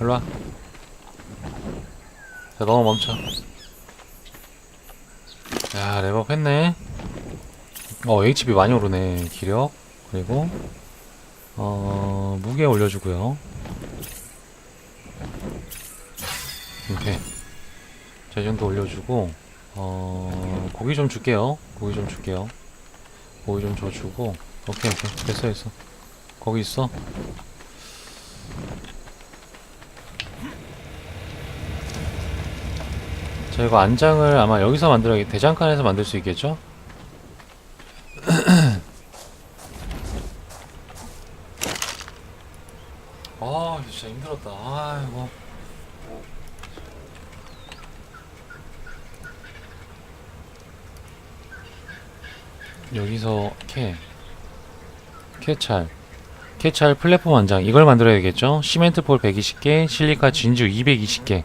일로와 자 너무 멈춰 야 랩업 했네 어 HP 많이 오르네 기력 그리고 어 무게 올려주고요 오케이 자, 이 정도 올려주고, 어, 고기 좀 줄게요. 고기 좀 줄게요. 고기 좀 줘주고, 오케이, 오케이. 됐어, 됐어. 거기 있어. 자, 이거 안장을 아마 여기서 만들어야, 대장간에서 만들 수 있겠죠? 아, 진짜 힘들었다. 아이고. 여기서 캐 캐찰 캐찰 플랫폼 완장 이걸 만들어야 되겠죠 시멘트 폴 120개 실리카 진주 220개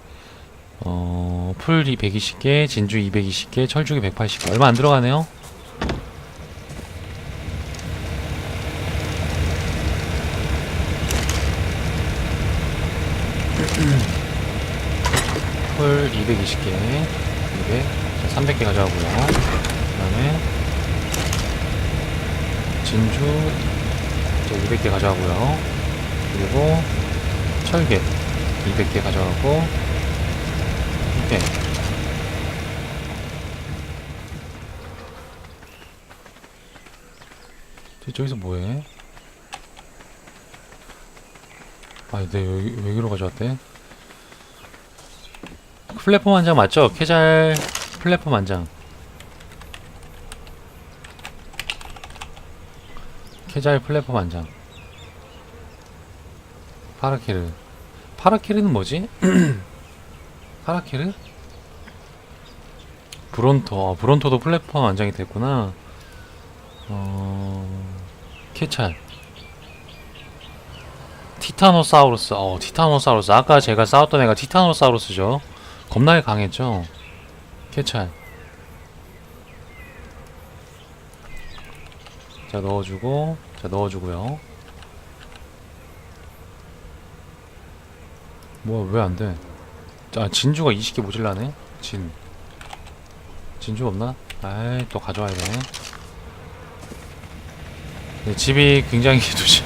어, 풀 120개 진주 220개 철쭉이 180개. 얼마 안 들어가네요? 풀 220개 200 자, 300개 가져가고요. 그 다음에 진주 이제 200개 가져가고요. 그리고 철개 200개 가져가고 저- 저기서 뭐해? 아, 네, 여기, 여기로 가져왔대? 플랫폼 한 장 맞죠? 캐잘 플랫폼 한 장. 캐자의 플랫폼 한 장 파라키르 파라키르는 뭐지? 파라키르? 브론토. 아, 브론토도 플랫폼 한장이 됐구나. 어... 캐찰. 티타노사우루스. 어 티타노사우루스. 아까 제가 싸웠던 애가 티타노사우루스죠. 겁나게 강했죠. 캐찰. 자 넣어주고. 자 넣어주고요. 뭐야 왜 안 돼 자 진주가 20개 모질라네? 진. 진주 없나? 아이 또 가져와야 되네. 네, 집이 굉장히 좋죠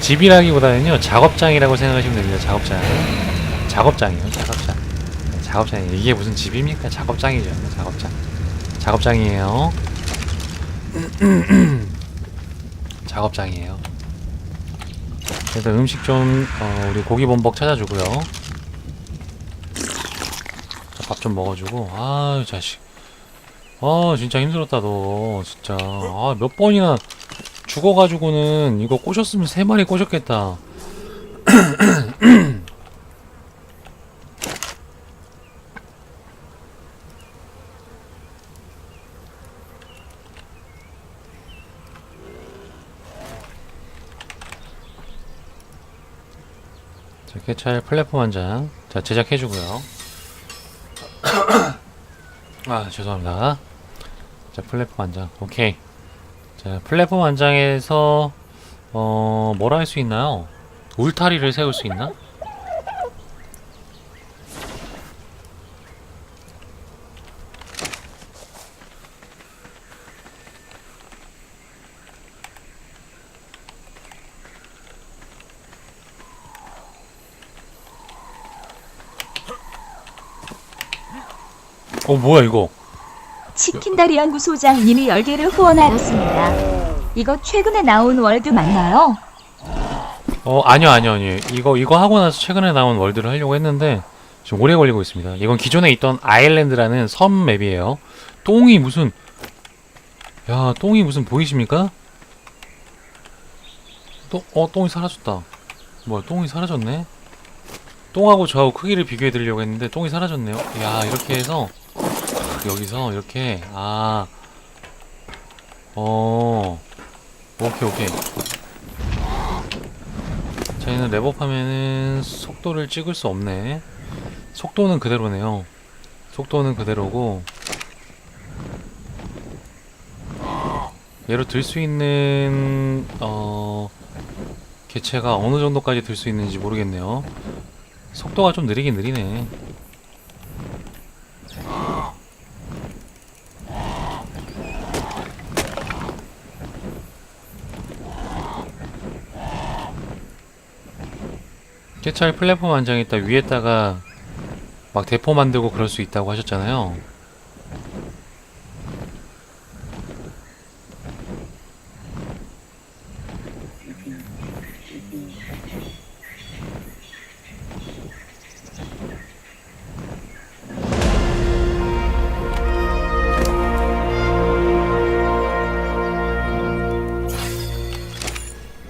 집이라기보다는요 작업장이라고 생각하시면 됩니다 작업장. 작업장이요 작업장. 네, 작업장이 이게 무슨 집입니까? 작업장이죠 작업장. 작업장이에요. 작업장이에요. 그래서 음식 좀 어, 우리 고기 범벅 찾아주고요. 밥 좀 먹어주고 아유 자식. 아 진짜 힘들었다 너 진짜 아 몇 번이나 죽어가지고는 이거 꼬셨으면 세 마리 꼬셨겠다. 자, 캐찰 플랫폼 한 장. 자, 제작해주고요. 아, 죄송합니다. 자, 플랫폼 한 장. 오케이. 자, 플랫폼 한 장에서, 어, 뭘할수 있나요? 울타리를 세울 수 있나? 어, 뭐야, 이거? 치킨 다리 연구 소장 님이 열개를 후원하였습니다. 이거 최근에 나온 월드 맞나요? 어 아니요 아니요 아니요 이거 이거 하고 나서 최근에 나온 월드를 하려고 했는데 좀 오래 걸리고 있습니다 이건 기존에 있던 아일랜드라는 섬 맵이에요 똥이 무슨 야 똥이 무슨 보이십니까? 똥, 어 똥이 사라졌다 뭐야 똥이 사라졌네 똥하고 저하고 크기를 비교해 드리려고 했는데 똥이 사라졌네요 야 이렇게 해서 여기서 이렇게 아 어, 오케이, 오케이. 저희는 랩업하면은 속도를 찍을 수 없네. 속도는 그대로네요. 속도는 그대로고. 얘로 들 수 있는, 어, 개체가 어느 정도까지 들 수 있는지 모르겠네요. 속도가 좀 느리긴 느리네. 깨찰 플랫폼 안장에다 위에다가 막 대포 만들고 그럴 수 있다고 하셨잖아요.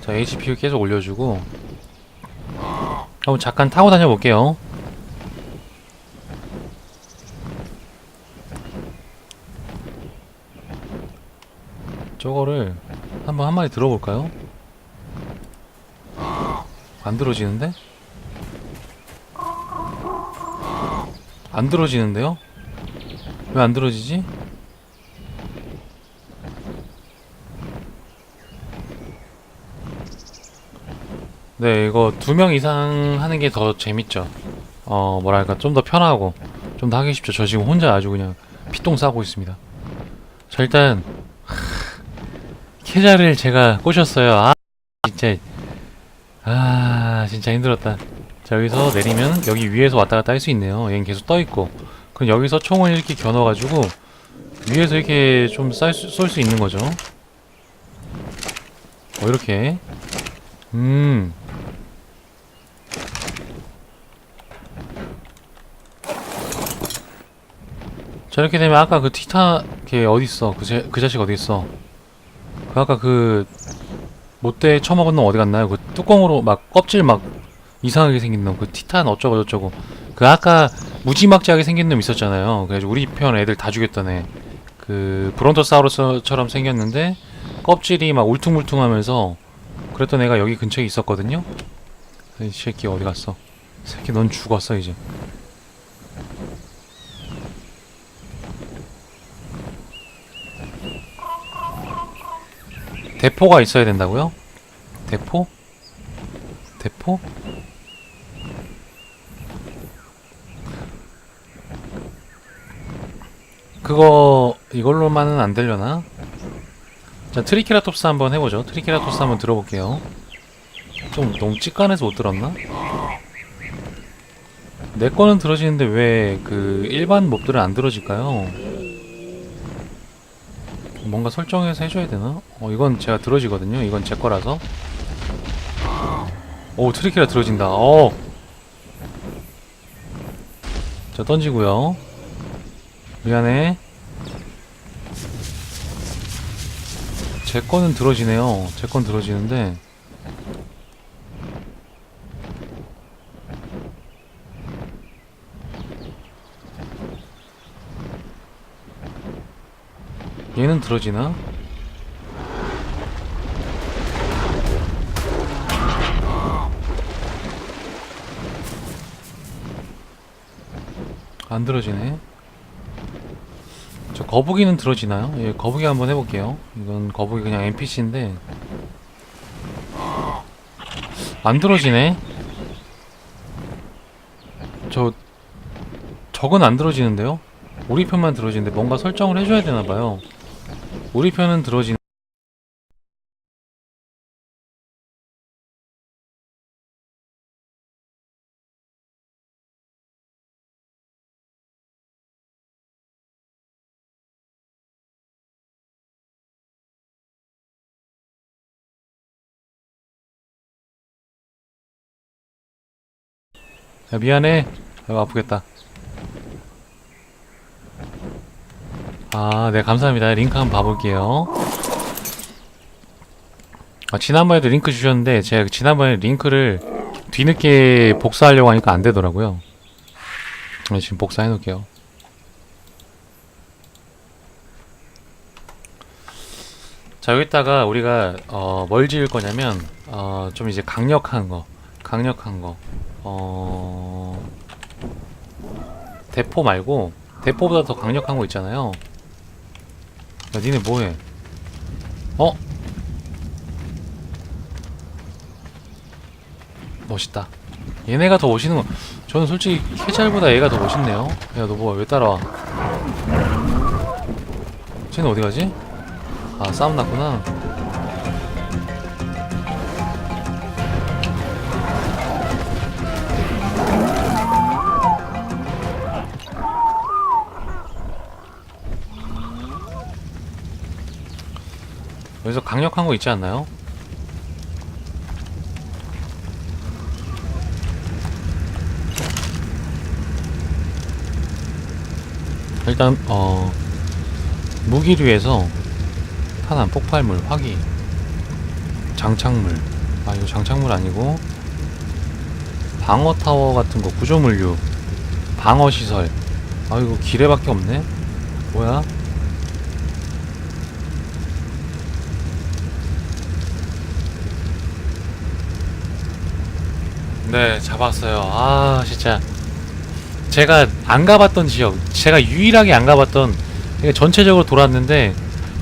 자, HPU 계속 올려주고 한번 잠깐 타고 다녀볼게요. 저거를 한번 한 마리 들어볼까요? 안 들어지는데? 안 들어지는데요? 왜 안 들어지지? 네, 이거 두 명 이상 하는 게 더 재밌죠. 어, 뭐랄까, 좀 더 편하고, 좀 더 하기 쉽죠. 저 지금 혼자 아주 그냥 피똥 싸고 있습니다. 자, 일단, 하, 계좌를 제가 꼬셨어요. 아, 진짜. 아, 진짜 힘들었다. 자, 여기서 내리면 여기 위에서 왔다 갔다 할 수 있네요. 얘는 계속 떠 있고. 그럼 여기서 총을 이렇게 겨눠가지고, 위에서 이렇게 좀 쏠 수 있는 거죠. 어, 이렇게. 음. 저렇게 되면 아까 그 티타 걔 어디 있어? 그, 제, 그 자식 어디 있어? 그 아까 그 못대 처먹은 놈 어디 갔나요? 그 뚜껑으로 막 껍질 막 이상하게 생긴 놈, 그 티탄 어쩌고 저쩌고. 그 아까 무지막지하게 생긴 놈 있었잖아요. 그래가지고 우리 편 애들 다 죽였던 애. 그 브론토사우루스처럼 생겼는데 껍질이 막 울퉁불퉁하면서 그랬던 애가 여기 근처에 있었거든요. 이 새끼 어디 갔어? 이 새끼 넌 죽었어 이제. 대포가 있어야 된다고요? 대포? 대포? 그거 이걸로만은 안 되려나? 자 트리케라톱스 한번 해보죠. 트리케라톱스 한번 들어볼게요. 좀 너무 찌깐해서 못 들었나? 내 거는 들어지는데 왜 그 일반 몹들은 안 들어질까요? 뭔가 설정해서 해줘야 되나? 어 이건 제가 들어지거든요. 이건 제 거라서. 오 트리케라 들어진다. 어. 자 던지고요. 미안해. 제 거는 들어지네요. 제 건 들어지는데. 얘는 들어지나? 안 들어지네. 저 거북이는 들어지나요? 예, 거북이 한번 해볼게요. 이건 거북이 그냥 NPC인데 안 들어지네. 저 저건 안 들어지는데요? 우리 편만 들어지는데 뭔가 설정을 해줘야 되나봐요. 우리 편은 들어진. 야, 미안해. 아, 아프겠다. 아, 네, 감사합니다. 링크 한번 봐볼게요. 아, 지난번에도 링크 주셨는데, 제가 지난번에 링크를 뒤늦게 복사하려고 하니까 안 되더라고요. 네, 지금 복사해 놓을게요. 자, 여기다가 우리가, 어, 뭘 지을 거냐면, 어, 좀 이제 강력한 거, 강력한 거, 어, 대포 말고, 대포보다 더 강력한 거 있잖아요. 야, 니네 뭐해? 어? 멋있다. 얘네가 더 멋있는 거 저는 솔직히 캐찰보다 얘가 더 멋있네요 야 너 뭐야 왜 따라와 쟤는 어디 가지? 아 싸움 났구나 여기서 강력한 거 있지 않나요? 일단 어 무기류에서 탄환 폭발물 화기 장착물. 아 이거 장착물 아니고 방어 타워 같은 거 구조물류 방어 시설. 아 이거 기뢰밖에 없네? 뭐야 네 잡았어요 아 진짜 제가 안 가봤던 지역, 제가 유일하게 안 가봤던 이게 전체적으로 돌았는데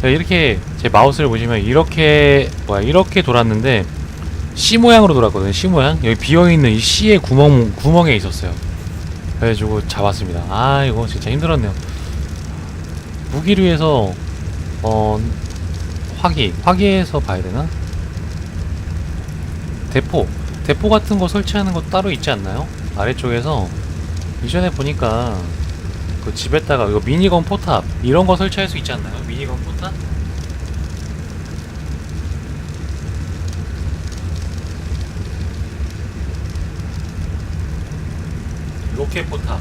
이렇게 제 마우스를 보시면 이렇게 뭐야 이렇게 돌았는데 C 모양으로 돌았거든요. C 모양 여기 비어 있는 이 C의 구멍 구멍에 있었어요. 그래가지고 잡았습니다. 아 이거 진짜 힘들었네요. 무기류에서 어 화기 화기에서 봐야 되나? 대포 대포 같은 거 설치하는 거 따로 있지 않나요? 아래쪽에서 이전에 보니까 그 집에다가 이거 미니건 포탑 이런 거 설치할 수 있지 않나요? 미니건 포탑? 로켓 포탑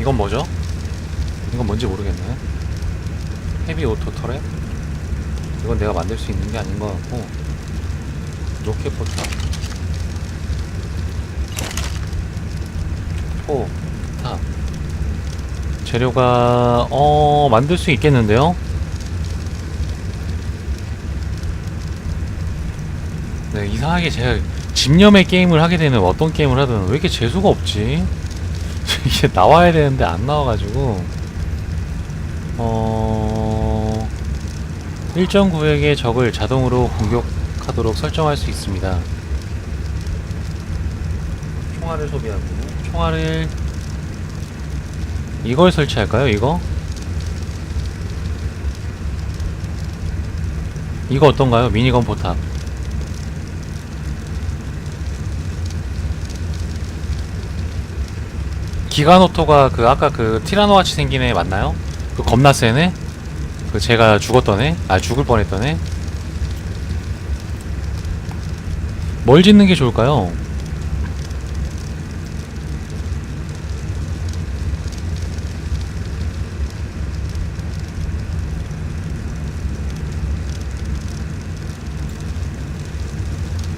이건 뭐죠? 이건 뭔지 모르겠네. 헤비 오토 터렛? 이건 내가 만들 수 있는 게 아닌 것 같고 로켓 포탑 포탑 재료가 어 만들 수 있겠는데요? 네 이상하게 제가 집념의 게임을 하게 되는 어떤 게임을 하든 왜 이렇게 재수가 없지? 이게 나와야 되는데 안 나와가지고 어 일정 구역의 적을 자동으로 공격하도록 설정할 수 있습니다. 총알을 소비하고 총알을 이걸 설치할까요? 이거? 이거 어떤가요? 미니건 포탑. 기가노토가 그 아까 그 티라노같이 생긴 애 맞나요? 그 겁나 센 애? 그 제가 죽었던 애? 아 죽을 뻔했던 애? 뭘 짓는 게 좋을까요?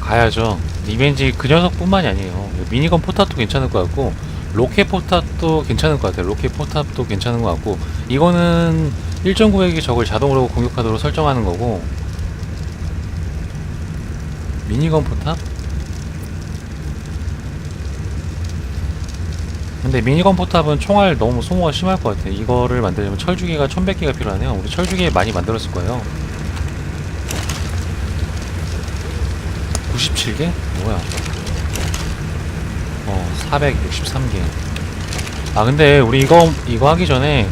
가야죠. 리벤지 그 녀석뿐만이 아니에요. 미니건 포탑도 괜찮을 것 같고 로켓 포탑도 괜찮을 것 같아요. 로켓 포탑도 괜찮은 것 같고 이거는 일정 구역의 적을 자동으로 공격하도록 설정하는 거고 미니건 포탑? 근데 미니건 포탑은 총알 너무 소모가 심할 것 같아. 이거를 만들려면 철주기가 1100개가 필요하네요. 우리 철주기 많이 만들었을 거예요. 97개? 뭐야? 어, 463개. 아, 근데 우리 이거, 이거 하기 전에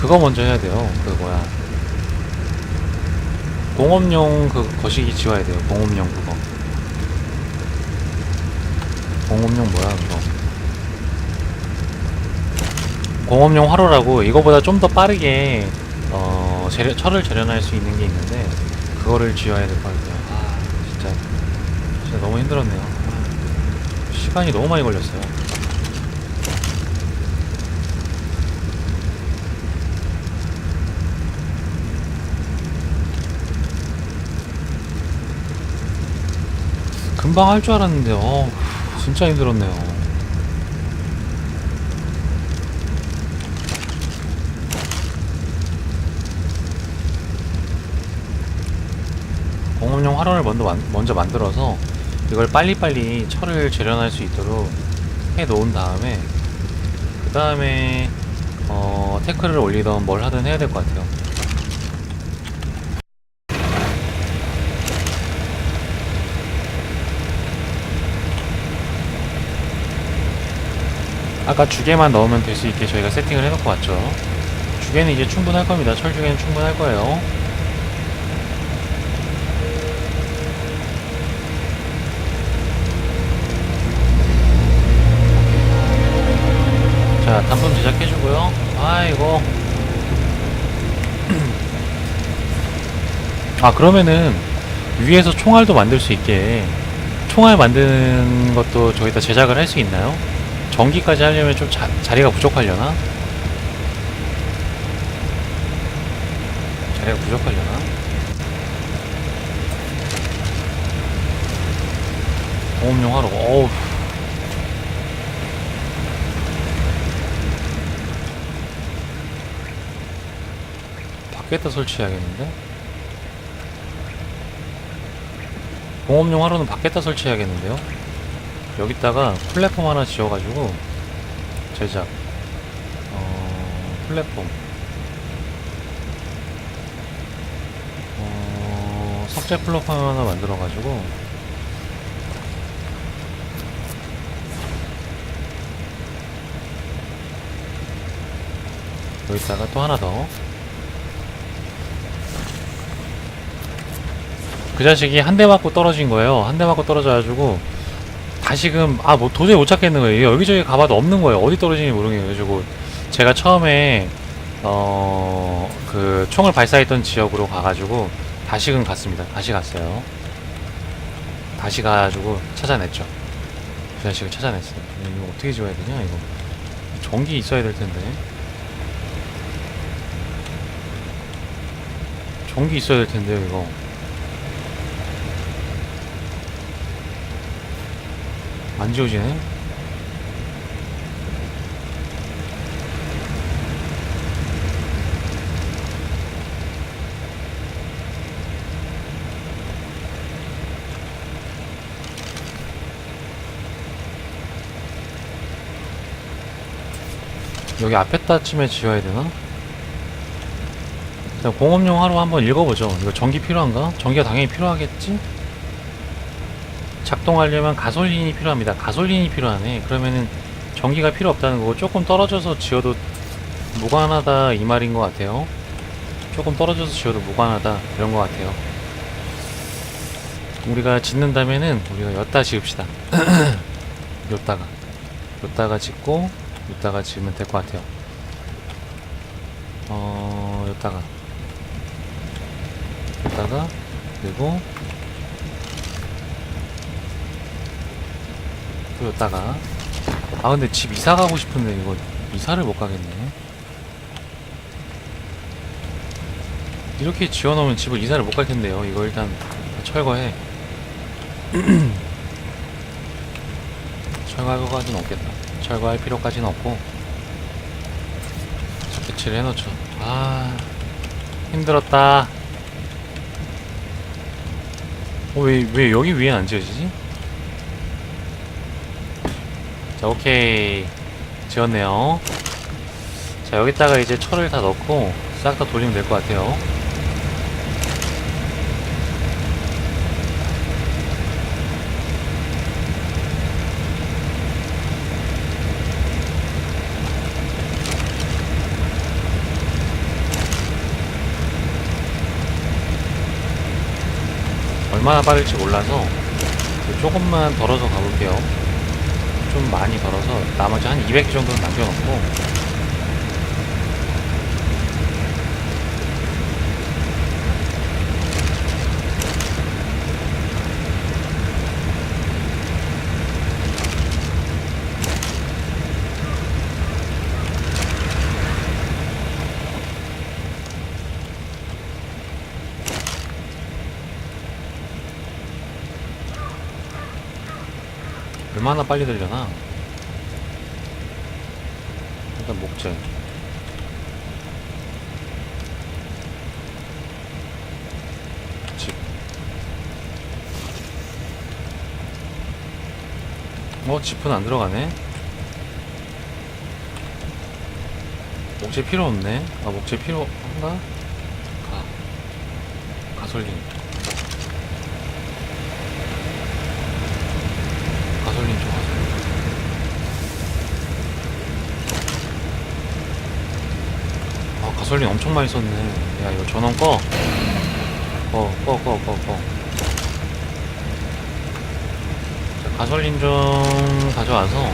그거 먼저 해야 돼요. 그 뭐야. 공업용 그 거시기 지워야 돼요. 공업용 그거. 공업용 뭐야, 그거. 공업용 화로라고 이거보다 좀 더 빠르게 어, 재련, 철을 재련할 수 있는 게 있는데 그거를 지어야 될 것 같아요. 아, 진짜 진짜 너무 힘들었네요. 시간이 너무 많이 걸렸어요. 금방 할 줄 알았는데, 어, 진짜 힘들었네요. 공업용 화로를 먼저, 만, 먼저 만들어서 이걸 빨리빨리 철을 재련할 수 있도록 해 놓은 다음에 그 다음에 어, 태클을 올리던 뭘 하든 해야 될 것 같아요. 아까 주개만 넣으면 될 수 있게 저희가 세팅을 해놓고 왔죠. 주개는 이제 충분할 겁니다. 철 주개는 충분할 거예요. 아, 그러면은 위에서 총알도 만들 수 있게 총알 만드는 것도 저기다 제작을 할 수 있나요? 전기까지 하려면 좀 자, 자리가 부족하려나? 자리가 부족하려나? 공업용 하러 어우 밖에다 설치해야겠는데? 공업용 하로는 밖에다 설치해야겠는데요? 여기다가 플랫폼 하나 지어가지고 제작 어, 플랫폼. 어, 석재 플랫폼 하나 만들어가지고. 여기다가 또 하나 더 그 자식이 한 대 맞고 떨어진 거예요. 한 대 맞고 떨어져가지고 다시금 아 뭐 도저히 못 찾겠는 거예요. 여기저기 가봐도 없는 거예요. 어디 떨어지는지 모르겠어가지고 제가 처음에 어 그 총을 발사했던 지역으로 가가지고 다시금 갔습니다. 다시 갔어요. 다시 가가지고 찾아냈죠. 그 자식을 찾아냈어요. 이거 어떻게 지워야 되냐 이거 전기 있어야 될 텐데. 전기 있어야 될 텐데요 이거. 안 지워지네? 여기 앞에다쯤에 지어야 되나? 공업용 하루 한번 읽어보죠. 이거 전기 필요한가? 전기가 당연히 필요하겠지? 작동하려면 가솔린이 필요합니다. 가솔린이 필요하네. 그러면은 전기가 필요 없다는 거고 조금 떨어져서 지어도 무관하다 이 말인 것 같아요. 조금 떨어져서 지어도 무관하다 이런 것 같아요. 우리가 짓는다면은 우리가 엿다 지읍시다. 엿다가 엿다가 짓고 엿다가 지으면 될 것 같아요. 어 엿다가 엿다가 그리고 그러다가. 아 근데 집 이사 가고 싶은데 이거 이사를 못 가겠네. 이렇게 지어놓으면 집을 이사를 못 갈 텐데요. 이거 일단 철거해. 철거할 것까지는 없겠다. 철거할 필요까지는 없고. 배치를 해놓죠. 아 힘들었다. 어, 왜, 왜 여기 위엔 안 지어지지? 자, 오케이. 지었네요. 자, 여기다가 이제 철을 다 넣고 싹 다 돌리면 될 것 같아요. 얼마나 빠를지 몰라서 조금만 덜어서 가볼게요. 좀 많이 덜어서 나머지 한 200개 정도는 남겨놓고 얼마나 빨리 들려나? 일단 목재. 집. 어, 집은 안 들어가네. 목재 필요 없네. 아, 목재 필요 한가? 가. 가솔린. 가솔린 엄청 많이 썼네. 야, 이거 전원 꺼. 꺼, 꺼, 꺼, 꺼, 꺼. 자, 가솔린 좀 가져와서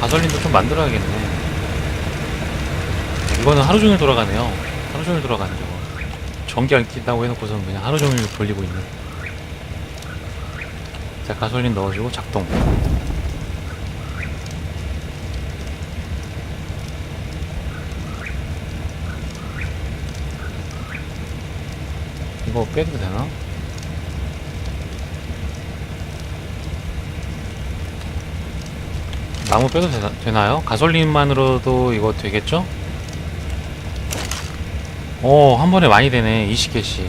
가솔린도 좀 만들어야겠네. 이거는 하루 종일 돌아가네요. 하루 종일 돌아가는 저거. 전기 안 낀다고 해놓고서는 그냥 하루 종일 돌리고 있는. 자, 가솔린 넣어주고 작동. 이거 빼도 되나? 나무 빼도 되나, 되나 요? 가솔린만으로도 이거 되겠죠? 오, 한 번에 많이 되네. 20개씩.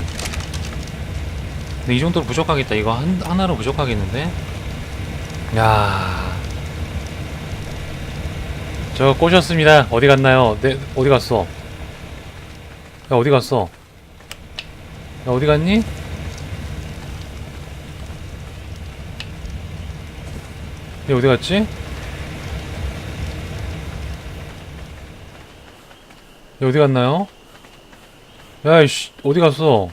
근데 이 정도로 부족하겠다. 이거 한, 하나로 부족하겠는데? 야 저 꼬셨습니다. 어디 갔나요? 네, 어디 갔어? 야, 어디 갔어? 야, 어디 갔니? 얘 어디 갔지? 얘 어디 갔나요? 야, 이씨, 어디 갔어?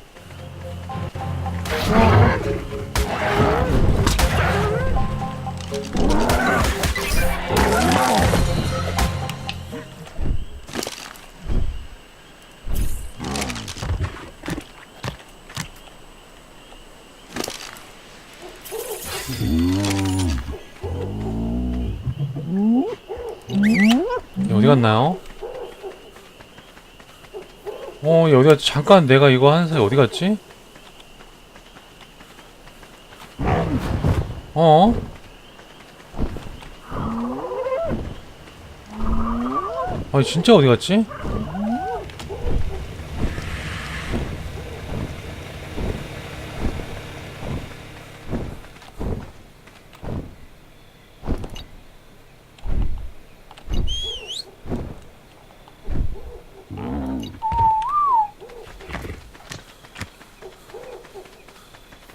잠깐 내가 이거 하는 사이 어디 갔지? 어? 아니, 진짜 어디 갔지?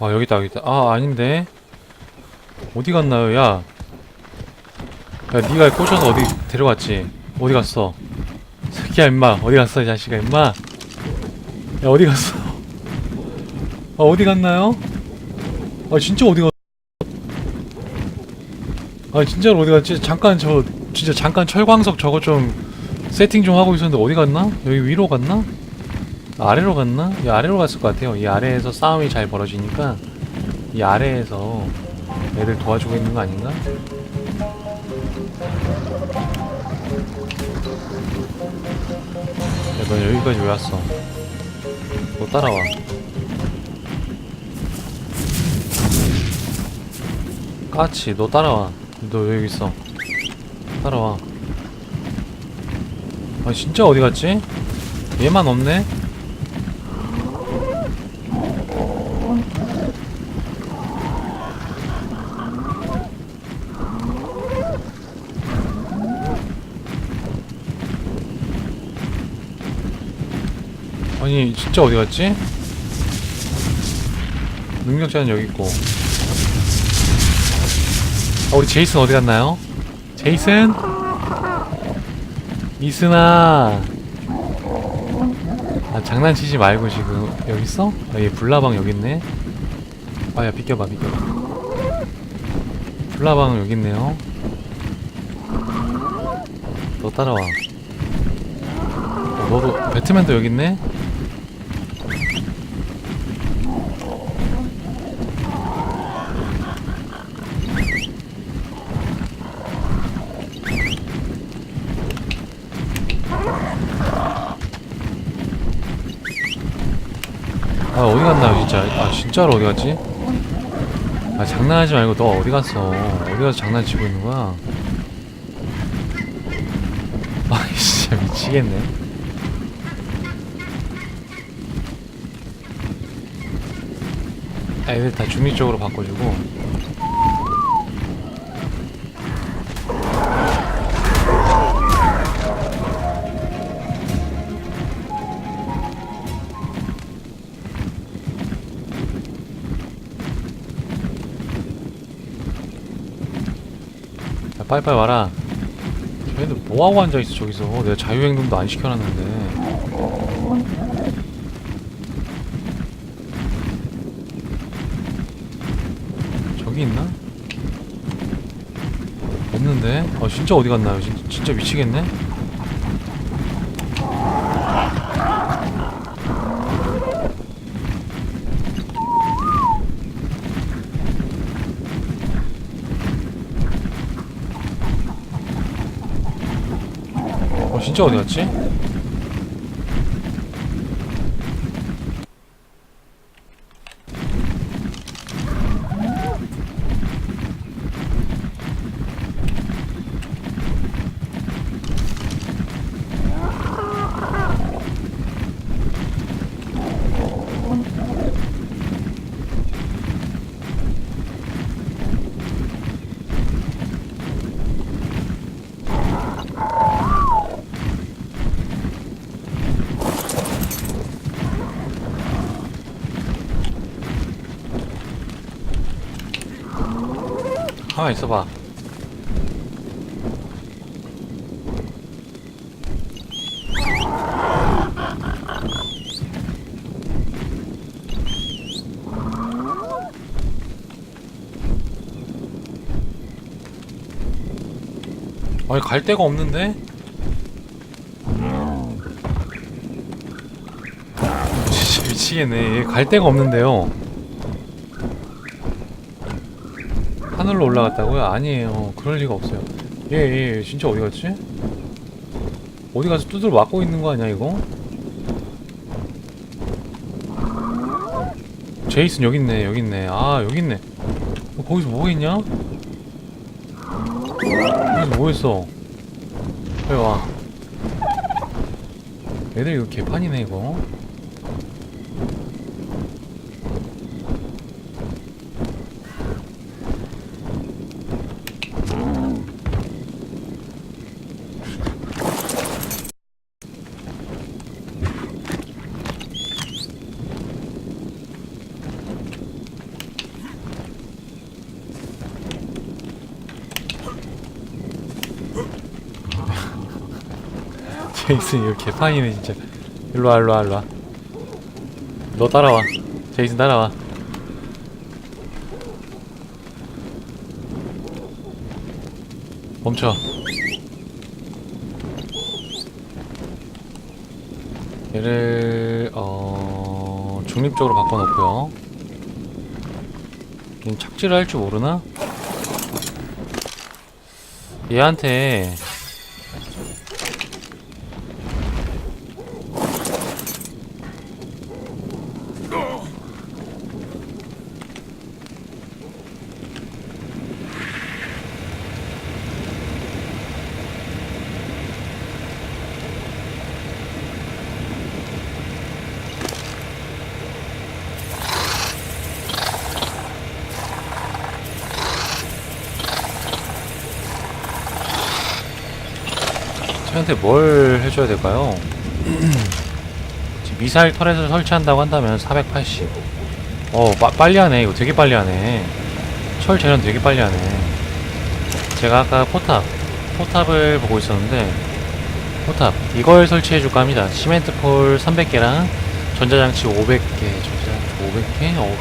아, 여기 있다, 여기 있다. 아, 아닌데. 어디 갔나요, 야? 야, 니가 꼬셔서 어디 데려갔지? 어디 갔어? 새끼야, 임마. 어디 갔어, 이 자식아, 임마. 야, 어디 갔어? 아, 어디 갔나요? 아, 진짜 어디 갔... 아, 진짜로 어디 갔지? 잠깐 저, 진짜 잠깐 철광석 저거 좀 세팅 좀 하고 있었는데 어디 갔나? 여기 위로 갔나? 아래로 갔나? 이 아래로 갔을 것 같아요. 이 아래에서 싸움이 잘 벌어지니까 이 아래에서 애들 도와주고 있는 거 아닌가? 야, 너 여기까지 왜 왔어? 너 따라와. 까치, 너 따라와. 너왜 여기 있어? 따라와. 아, 진짜 어디 갔지? 얘만 없네? 아니 진짜 어디 갔지? 능력자는 여기 있고 아 우리 제이슨 어디 갔나요? 제이슨? 이슨아 아 장난치지 말고 지금 여기 있어? 아 얘 불나방 여기 있네 아야 비켜봐 비켜봐 불나방 여기 있네요 너 따라와 어, 너도 배트맨도 여기 있네 아 어디 갔나요 진짜 아 진짜로 어디 갔지? 아 장난하지 말고 너 어디 갔어 어디 가서 장난치고 있는 거야? 아 진짜 미치겠네 애들 다 중립적으로 바꿔주고 빨리빨리 와라 쟤네들 뭐하고 앉아있어 저기서 내가 자유행동도 안 시켜놨는데 저기 있나? 없는데? 아 진짜 어디 갔나요? 진짜 미치겠네? 진짜 어디 갔지? 가만 있어봐. 아니 갈 데가 없는데? 미치겠네. 얘갈 데가 없는데요 하늘로 올라갔다고요? 아니에요. 그럴 리가 없어요. 얘, 얘, 얘 진짜 어디 갔지? 어디 가서 두드려 맞고 있는 거 아니야, 이거? 제이슨 여기 있네, 여기 있네. 아, 여기 있네. 어, 거기서 뭐 했냐? 거기서 뭐 했어? 빨리 와. 애들 이거 개판이네, 이거. 제이슨 이거 개판이네 진짜. 일로와 일로와 일로와. 너 따라와. 제이슨 따라와. 멈춰. 얘를 어 중립적으로 바꿔놓고요. 얘는 착지를 할 줄 모르나? 얘한테 저한테 뭘 해줘야 될까요? 미사일 터렛을 설치한다고 한다면 480. 어, 빠, 빨리 하네. 이거 되게 빨리 하네. 철 재련 되게 빨리 하네. 제가 아까 포탑, 포탑을 보고 있었는데, 포탑, 이걸 설치해줄까 합니다. 시멘트 폴 300개랑 전자장치 500개. 전자장치 500개? 어,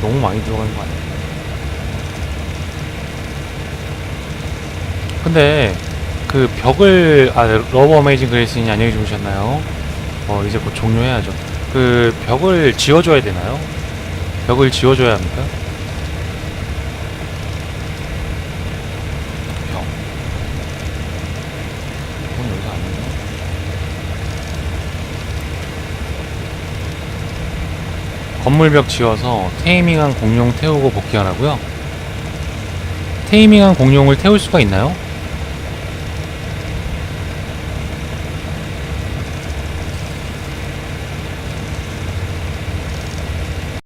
너무 많이 들어가는 거 아니야? 근데, 그 벽을 아 네, 러버 어메이징 그레이스님 안녕히 주무셨나요? 어 이제 곧 종료해야죠. 그 벽을 지워줘야 되나요? 벽을 지워줘야 합니까? 벽. 벽은 여기서 안 되나? 건물벽 지어서 테이밍한 공룡 태우고 복귀하라고요? 테이밍한 공룡을 태울 수가 있나요?